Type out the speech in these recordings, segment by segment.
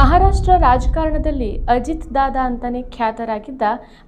ಮಹಾರಾಷ್ಟ್ರ ರಾಜಕಾರಣದಲ್ಲಿ ಅಜಿತ್ ದಾದಾ ಅಂತಾನೆ ಖ್ಯಾತರಾಗಿದ್ದ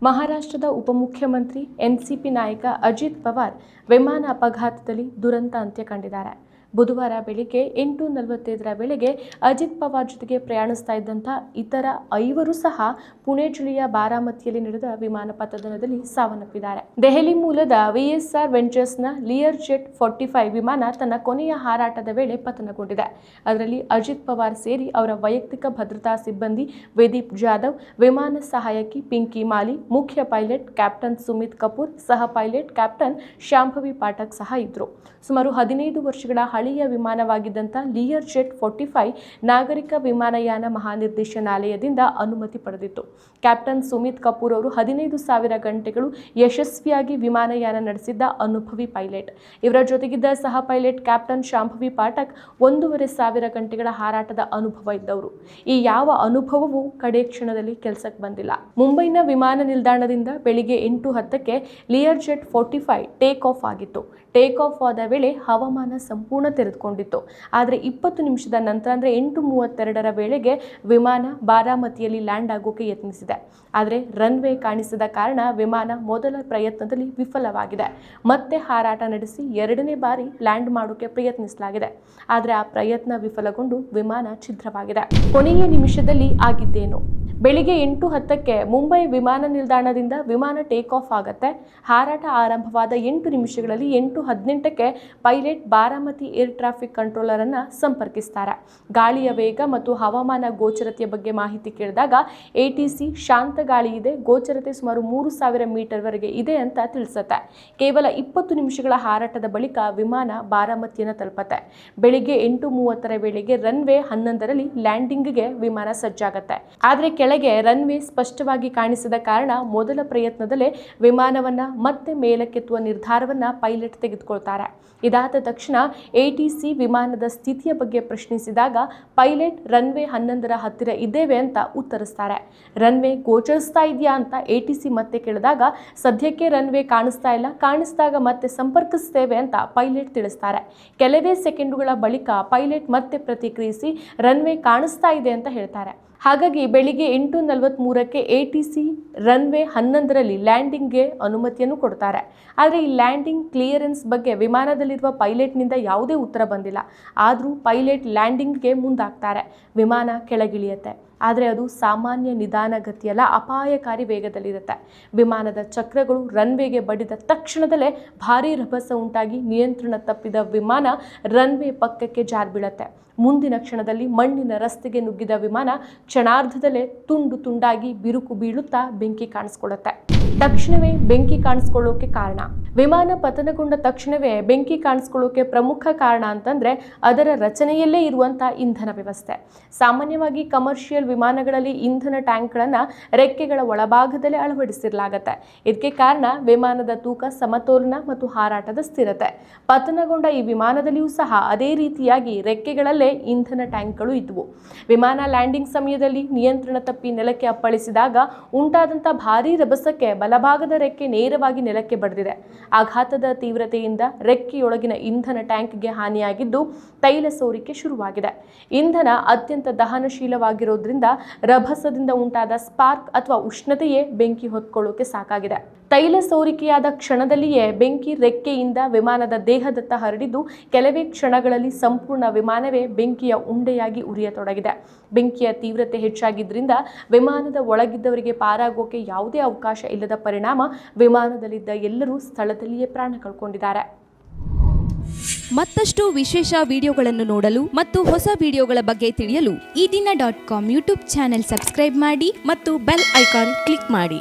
ಮಹಾರಾಷ್ಟ್ರದ ಉಪಮುಖ್ಯಮಂತ್ರಿ, ಎನ್ಸಿಪಿ ನಾಯಕ ಅಜಿತ್ ಪವಾರ್ ವಿಮಾನ ಅಪಘಾತದಲ್ಲಿ ದುರಂತ ಅಂತ್ಯ ಕಂಡಿದ್ದಾರೆ. ಬುಧವಾರ ಬೆಳಿಗ್ಗೆ ಎಂಟು ನಲವತ್ತೈದರ ವೇಳೆಗೆ ಅಜಿತ್ ಪವಾರ್ ಜೊತೆಗೆ ಪ್ರಯಾಣಿಸ್ತಾ ಇದ್ದಂಥ ಇತರ ಐವರು ಸಹ ಪುಣೆ ಜಿಲ್ಲೆಯ ಬಾರಾಮತಿಯಲ್ಲಿ ನಡೆದ ವಿಮಾನ ಪತನದಲ್ಲಿ ಸಾವನ್ನಪ್ಪಿದ್ದಾರೆ. ದೆಹಲಿ ಮೂಲದ ವಿಎಸ್ಆರ್ ವೆಂಚರ್ಸ್ನ ಲಿಯರ್ ಜೆಟ್ ಫಾರ್ಟಿ ಫೈವ್ ವಿಮಾನ ತನ್ನ ಕೊನೆಯ ಹಾರಾಟದ ವೇಳೆ ಪತನಗೊಂಡಿದೆ. ಅದರಲ್ಲಿ ಅಜಿತ್ ಪವಾರ್ ಸೇರಿ ಅವರ ವೈಯಕ್ತಿಕ ಭದ್ರತಾ ಸಿಬ್ಬಂದಿ ವೇದೀಪ್ ಜಾಧವ್, ವಿಮಾನ ಸಹಾಯಕಿ ಪಿಂಕಿ ಮಾಲಿ, ಮುಖ್ಯ ಪೈಲಟ್ ಕ್ಯಾಪ್ಟನ್ ಸುಮಿತ್ ಕಪೂರ್, ಸಹ ಪೈಲಟ್ ಕ್ಯಾಪ್ಟನ್ ಶಾಂಭವಿ ಪಾಠಕ್ ಸಹ ಇದ್ರು. ಸುಮಾರು ಹದಿನೈದು ವರ್ಷಗಳ ಹಳೆಯ ವಿಮಾನವಾಗಿದ್ದಂಥ ಲಿಯರ್ ಜೆಟ್ ಫೋರ್ಟಿ ಫೈವ್ ನಾಗರಿಕ ವಿಮಾನಯಾನ ಮಹಾನಿರ್ದೇಶನಾಲಯದಿಂದ ಅನುಮತಿ ಪಡೆದಿತ್ತು. ಕ್ಯಾಪ್ಟನ್ ಸುಮಿತ್ ಕಪೂರ್ ಅವರು ಹದಿನೈದು ಸಾವಿರ ಗಂಟೆಗಳು ಯಶಸ್ವಿಯಾಗಿ ವಿಮಾನಯಾನ ನಡೆಸಿದ್ದ ಅನುಭವಿ ಪೈಲಟ್. ಇವರ ಜೊತೆಗಿದ್ದ ಸಹ ಪೈಲಟ್ ಕ್ಯಾಪ್ಟನ್ ಶಾಂಭವಿ ಪಾಠಕ್ ಒಂದೂವರೆ ಸಾವಿರ ಗಂಟೆಗಳ ಹಾರಾಟದ ಅನುಭವ ಇದ್ದವರು. ಈ ಯಾವ ಅನುಭವವೂ ಕಡೆ ಕ್ಷಣದಲ್ಲಿ ಕೆಲಸಕ್ಕೆ ಬಂದಿಲ್ಲ. ಮುಂಬೈನ ವಿಮಾನ ನಿಲ್ದಾಣದಿಂದ ಬೆಳಿಗ್ಗೆ ಎಂಟು ಹತ್ತಕ್ಕೆ Lear jet forty five take off ಆಗಿತ್ತು. ಟೇಕ್ ಆಫ್ ಆದ ವೇಳೆ ಹವಾಮಾನ ಸಂಪೂರ್ಣ ತೆರೆದುಕೊಂಡಿತ್ತು. ಆದರೆ ಇಪ್ಪತ್ತು ನಿಮಿಷದ ನಂತರ ಅಂದರೆ ಎಂಟು ಮೂವತ್ತೆರಡರ ವೇಳೆಗೆ ವಿಮಾನ ಬಾರಾಮತಿಯಲ್ಲಿ ಲ್ಯಾಂಡ್ ಆಗೋಕೆ ಯತ್ನಿಸಿದೆ. ಆದರೆ ರನ್ವೇ ಕಾಣಿಸದ ಕಾರಣ ವಿಮಾನ ಮೊದಲ ಪ್ರಯತ್ನದಲ್ಲಿ ವಿಫಲವಾಗಿದೆ. ಮತ್ತೆ ಹಾರಾಟ ನಡೆಸಿ ಎರಡನೇ ಬಾರಿ ಲ್ಯಾಂಡ್ ಮಾಡೋಕೆ ಪ್ರಯತ್ನಿಸಲಾಗಿದೆ. ಆದರೆ ಆ ಪ್ರಯತ್ನ ವಿಫಲಗೊಂಡು ವಿಮಾನ ಛಿದ್ರವಾಗಿದೆ. ಕೊನೆಯ ನಿಮಿಷದಲ್ಲಿ ಆಗಿದ್ದೇನು? ಬೆಳಿಗ್ಗೆ ಎಂಟು ಹತ್ತಕ್ಕೆ ಮುಂಬೈ ವಿಮಾನ ನಿಲ್ದಾಣದಿಂದ ವಿಮಾನ ಟೇಕ್ ಆಫ್ ಆಗುತ್ತೆ. ಹಾರಾಟ ಆರಂಭವಾದ ಎಂಟು ನಿಮಿಷಗಳಲ್ಲಿ ಎಂಟು ಹದಿನೆಂಟಕ್ಕೆ pilot Baramati air traffic controller ಅನ್ನ ಸಂಪರ್ಕಿಸ್ತಾರೆ. ಗಾಳಿಯ ವೇಗ ಮತ್ತು ಹವಾಮಾನ ಗೋಚರತೆಯ ಬಗ್ಗೆ ಮಾಹಿತಿ ಕೇಳಿದಾಗ ಎ ಟಿ ಸಿ ಶಾಂತ ಗಾಳಿ ಇದೆ, ಗೋಚರತೆ ಸುಮಾರು ಮೂರು ಸಾವಿರ ಮೀಟರ್ವರೆಗೆ ಇದೆ ಅಂತ ತಿಳಿಸುತ್ತೆ. ಕೇವಲ ಇಪ್ಪತ್ತು ನಿಮಿಷಗಳ ಹಾರಾಟದ ಬಳಿಕ ವಿಮಾನ ಬಾರಾಮತಿಯನ್ನು ತಲುಪತ್ತೆ. ಬೆಳಿಗ್ಗೆ ಎಂಟು ಮೂವತ್ತರ ವೇಳೆಗೆ ರನ್ವೇ ಹನ್ನೊಂದರಲ್ಲಿ ಲ್ಯಾಂಡಿಂಗ್ಗೆ ವಿಮಾನ ಸಜ್ಜಾಗತ್ತೆ. ಆದರೆ ಕೆಳಗೆ ರನ್ವೇ ಸ್ಪಷ್ಟವಾಗಿ ಕಾಣಿಸದ ಕಾರಣ ಮೊದಲ ಪ್ರಯತ್ನದಲ್ಲೇ ವಿಮಾನವನ್ನ ಮತ್ತೆ ಮೇಲಕ್ಕೆತ್ತುವ ನಿರ್ಧಾರವನ್ನ ಪೈಲಟ್ ತೆಗೆದುಕೊಳ್ತಾರೆ. ಇದಾದ ತಕ್ಷಣ ಎಟಿಸಿ ವಿಮಾನದ ಸ್ಥಿತಿಯ ಬಗ್ಗೆ ಪ್ರಶ್ನಿಸಿದಾಗ ಪೈಲಟ್ ರನ್ವೇ ಹನ್ನೊಂದರ ಹತ್ತಿರ ಇದ್ದೇವೆ ಅಂತ ಉತ್ತರಿಸ್ತಾರೆ. ರನ್ವೇ ಗೋಚರಿಸ್ತಾ ಇದೆಯಾ ಅಂತ ಎಟಿಸಿ ಮತ್ತೆ ಕೇಳಿದಾಗ, ಸದ್ಯಕ್ಕೆ ರನ್ವೇ ಕಾಣಿಸ್ತಾ ಇಲ್ಲ, ಕಾಣಿಸಿದಾಗ ಮತ್ತೆ ಸಂಪರ್ಕಿಸ್ತೇವೆ ಅಂತ ಪೈಲಟ್ ತಿಳಿಸ್ತಾರೆ. ಕೆಲವೇ ಸೆಕೆಂಡುಗಳ ಬಳಿಕ ಪೈಲಟ್ ಮತ್ತೆ ಪ್ರತಿಕ್ರಿಯಿಸಿ, ರನ್ವೇ ಕಾಣಿಸ್ತಾ ಇದೆ ಅಂತ ಹೇಳ್ತಾರೆ. ಹಾಗಾಗಿ ಬೆಳಿಗ್ಗೆ ಎಂಟು ನಲವತ್ತ್ಮೂರಕ್ಕೆ ಎ ಟಿ ಸಿ ರನ್ವೇ ಹನ್ನೊಂದರಲ್ಲಿ ಲ್ಯಾಂಡಿಂಗ್ಗೆ ಅನುಮತಿಯನ್ನು ಕೊಡ್ತಾರೆ. ಆದರೆ ಈ ಲ್ಯಾಂಡಿಂಗ್ ಕ್ಲಿಯರೆನ್ಸ್ ಬಗ್ಗೆ ವಿಮಾನದಲ್ಲಿರುವ ಪೈಲಟ್ನಿಂದ ಯಾವುದೇ ಉತ್ತರ ಬಂದಿಲ್ಲ. ಆದರೂ ಪೈಲಟ್ ಲ್ಯಾಂಡಿಂಗ್ಗೆ ಮುಂದಾಗ್ತಾರೆ. ವಿಮಾನ ಕೆಳಗಿಳಿಯುತ್ತೆ. ಆದರೆ ಅದು ಸಾಮಾನ್ಯ ನಿಧಾನಗತಿಯಲ್ಲ, ಅಪಾಯಕಾರಿ ವೇಗದಲ್ಲಿರುತ್ತೆ. ವಿಮಾನದ ಚಕ್ರಗಳು ರನ್ವೇಗೆ ಬಡಿದ ತಕ್ಷಣದಲ್ಲೇ ಭಾರೀ ರಭಸ ಉಂಟಾಗಿ ನಿಯಂತ್ರಣ ತಪ್ಪಿದ ವಿಮಾನ ರನ್ವೇ ಪಕ್ಕಕ್ಕೆ ಜಾರ್ಬೀಳತ್ತೆ ಮುಂದಿನ ಕ್ಷಣದಲ್ಲಿ ಮಣ್ಣಿನ ರಸ್ತೆಗೆ ನುಗ್ಗಿದ ವಿಮಾನ ಕ್ಷಣಾರ್ಧದಲ್ಲೇ ತುಂಡು ತುಂಡಾಗಿ ಬಿರುಕು ಬೀಳುತ್ತಾ ಬೆಂಕಿ ಕಾಣಿಸ್ಕೊಳ್ಳುತ್ತೆ ತಕ್ಷಣವೇ ಬೆಂಕಿ ಕಾಣಿಸ್ಕೊಳ್ಳೋಕೆ ಕಾರಣ. ವಿಮಾನ ಪತನಗೊಂಡ ತಕ್ಷಣವೇ ಬೆಂಕಿ ಕಾಣಿಸ್ಕೊಳ್ಳೋಕೆ ಪ್ರಮುಖ ಕಾರಣ ಅಂತಂದ್ರೆ ಅದರ ರಚನೆಯಲ್ಲೇ ಇರುವಂಥ ಇಂಧನ ವ್ಯವಸ್ಥೆ. ಸಾಮಾನ್ಯವಾಗಿ ಕಮರ್ಷಿಯಲ್ ವಿಮಾನಗಳಲ್ಲಿ ಇಂಧನ ಟ್ಯಾಂಕ್ಗಳನ್ನು ರೆಕ್ಕೆಗಳ ಒಳಭಾಗದಲ್ಲೇ ಅಳವಡಿಸಿರಲಾಗತ್ತೆ. ಇದಕ್ಕೆ ಕಾರಣ ವಿಮಾನದ ತೂಕ, ಸಮತೋಲನ ಮತ್ತು ಹಾರಾಟದ ಸ್ಥಿರತೆ. ಪತನಗೊಂಡ ಈ ವಿಮಾನದಲ್ಲಿಯೂ ಸಹ ಅದೇ ರೀತಿಯಾಗಿ ರೆಕ್ಕೆಗಳಲ್ಲೇ ಇಂಧನ ಟ್ಯಾಂಕ್ಗಳು ಇದ್ವು. ವಿಮಾನ ಲ್ಯಾಂಡಿಂಗ್ ಸಮಯದಲ್ಲಿ ನಿಯಂತ್ರಣ ತಪ್ಪಿ ನೆಲಕ್ಕೆ ಅಪ್ಪಳಿಸಿದಾಗ ಉಂಟಾದಂಥ ಭಾರೀ ರಭಸಕ್ಕೆ ಬಲಭಾಗದ ರೆಕ್ಕೆ ನೇರವಾಗಿ ನೆಲಕ್ಕೆ ಬಡಿದಿದೆ. ಆಘಾತದ ತೀವ್ರತೆಯಿಂದ ರೆಕ್ಕೆಯೊಳಗಿನ ಇಂಧನ ಟ್ಯಾಂಕ್ಗೆ ಹಾನಿಯಾಗಿದ್ದು ತೈಲ ಸೋರಿಕೆ ಶುರುವಾಗಿದೆ. ಇಂಧನ ಅತ್ಯಂತ ದಹನಶೀಲವಾಗಿರೋದ್ರಿಂದ ರಭಸದಿಂದ ಉಂಟಾದ ಸ್ಪಾರ್ಕ್ ಅಥವಾ ಉಷ್ಣತೆಯೇ ಬೆಂಕಿ ಹೊತ್ಕೊಳ್ಳೋಕೆ ಸಾಕಾಗಿದೆ. ತೈಲ ಸೋರಿಕೆಯಾದ ಕ್ಷಣದಲ್ಲಿಯೇ ಬೆಂಕಿ ರೆಕ್ಕೆಯಿಂದ ವಿಮಾನದ ದೇಹದತ್ತ ಹರಡಿದ್ದು ಕೆಲವೇ ಕ್ಷಣಗಳಲ್ಲಿ ಸಂಪೂರ್ಣ ವಿಮಾನವೇ ಬೆಂಕಿಯ ಉಂಡೆಯಾಗಿ ಉರಿಯತೊಡಗಿದೆ. ಬೆಂಕಿಯ ತೀವ್ರತೆ ಹೆಚ್ಚಾಗಿದ್ದರಿಂದ ವಿಮಾನದ ಒಳಗಿದ್ದವರಿಗೆ ಪಾರಾಗೋಕೆ ಯಾವುದೇ ಅವಕಾಶ ಇಲ್ಲದ ಪರಿಣಾಮ ವಿಮಾನದಲ್ಲಿದ್ದ ಎಲ್ಲರೂ ಸ್ಥಳದಲ್ಲಿಯೇ ಪ್ರಾಣ ಕಳ್ಕೊಂಡಿದ್ದಾರೆ. ಮತ್ತಷ್ಟು ವಿಶೇಷ ವಿಡಿಯೋಗಳನ್ನು ನೋಡಲು ಮತ್ತು ಹೊಸ ವಿಡಿಯೋಗಳ ಬಗ್ಗೆ ತಿಳಿಯಲು Ee Dina dot com YouTube channel subscribe ಮಾಡಿ ಮತ್ತು ಬೆಲ್ ಐಕಾನ್ ಕ್ಲಿಕ್ ಮಾಡಿ.